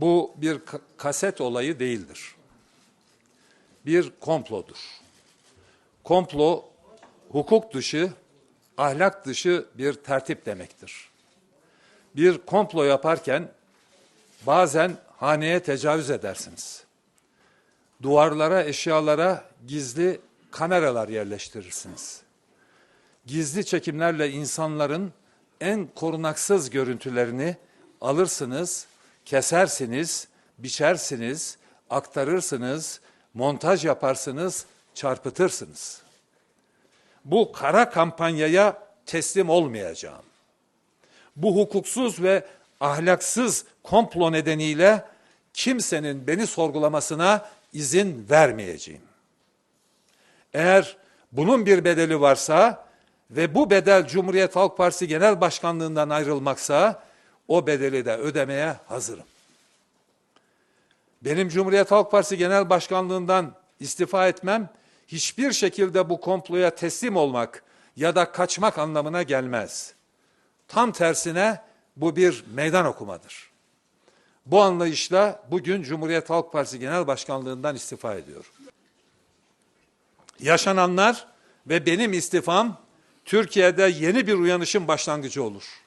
Bu bir ka- kaset olayı değildir. Bir komplodur. Komplo hukuk dışı, ahlak dışı bir tertip demektir. Bir komplo yaparken bazen haneye tecavüz edersiniz. Duvarlara, eşyalara gizli kameralar yerleştirirsiniz. Gizli çekimlerle insanların en korunaksız görüntülerini alırsınız, kesersiniz, biçersiniz, aktarırsınız, montaj yaparsınız, çarpıtırsınız. Bu kara kampanyaya teslim olmayacağım. Bu hukuksuz ve ahlaksız komplo nedeniyle kimsenin beni sorgulamasına izin vermeyeceğim. Eğer bunun bir bedeli varsa ve bu bedel Cumhuriyet Halk Partisi Genel Başkanlığından ayrılmaksa o bedeli de ödemeye hazırım. Benim Cumhuriyet Halk Partisi Genel Başkanlığından istifa etmem hiçbir şekilde bu komploya teslim olmak ya da kaçmak anlamına gelmez. Tam tersine bu bir meydan okumadır. Bu anlayışla bugün Cumhuriyet Halk Partisi Genel Başkanlığından istifa ediyorum. Yaşananlar ve benim istifam Türkiye'de yeni bir uyanışın başlangıcı olur.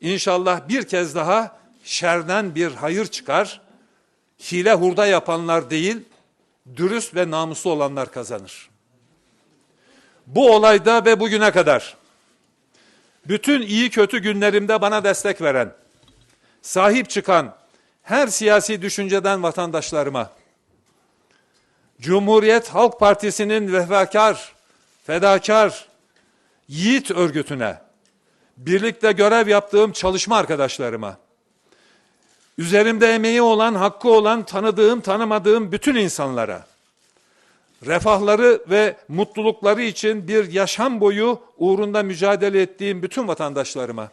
İnşallah bir kez daha şerden bir hayır çıkar. Hile hurda yapanlar değil, dürüst ve namuslu olanlar kazanır. Bu olayda ve bugüne kadar bütün iyi kötü günlerimde bana destek veren, sahip çıkan her siyasi düşünceden vatandaşlarıma, Cumhuriyet Halk Partisi'nin vefakar, fedakar, yiğit örgütüne, birlikte görev yaptığım çalışma arkadaşlarıma, üzerimde emeği olan, hakkı olan, tanıdığım, tanımadığım bütün insanlara, refahları ve mutlulukları için bir yaşam boyu uğrunda mücadele ettiğim bütün vatandaşlarıma,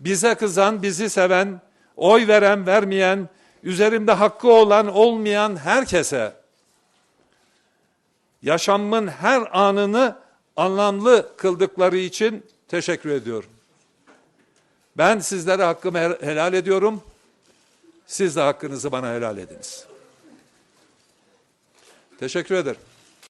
bize kızan, bizi seven, oy veren, vermeyen, üzerimde hakkı olan, olmayan herkese, yaşamımın her anını anlamlı kıldıkları için teşekkür ediyorum. Ben sizlere hakkımı hel- helal ediyorum. Siz de hakkınızı bana helal ediniz. Teşekkür ederim.